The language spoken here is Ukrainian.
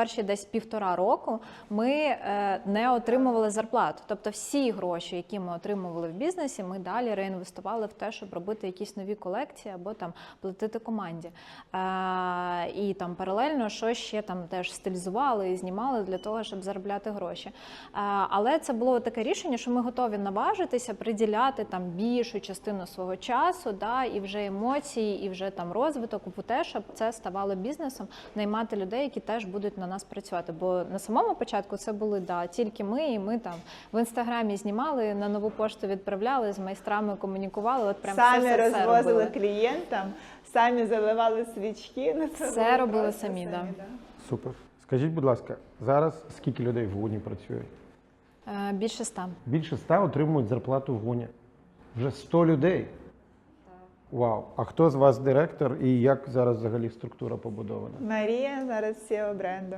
перші десь півтора року ми е, не отримували зарплату. Тобто всі гроші, які ми отримували в бізнесі, ми далі реінвестували в те, щоб робити якісь нові колекції або там платити команді. Е, і там паралельно що ще там теж стилізували і знімали для того, щоб заробляти гроші. Е, але це було таке рішення, що ми готові наважитися, приділяти там більшу частину свого часу, да, і вже емоції, і вже там розвиток в те, щоб це ставало бізнесом, наймати людей, які теж будуть на нас працювати. Бо на самому початку це були да, тільки ми, і ми там в інстаграмі знімали, на нову пошту відправляли, з майстрами комунікували. От прям самі все, все, все розвозили робили. клієнтам, самі заливали свічки. Ну, це Все робили просто самі, да. Супер. Скажіть, будь ласка, зараз скільки людей в ГУНі працює? Е, Більше ста. Більше ста отримують зарплату в ГУНі. Вже 100 людей. Вау. А хто з вас директор і як зараз взагалі структура побудована? Марія зараз CEO бренду.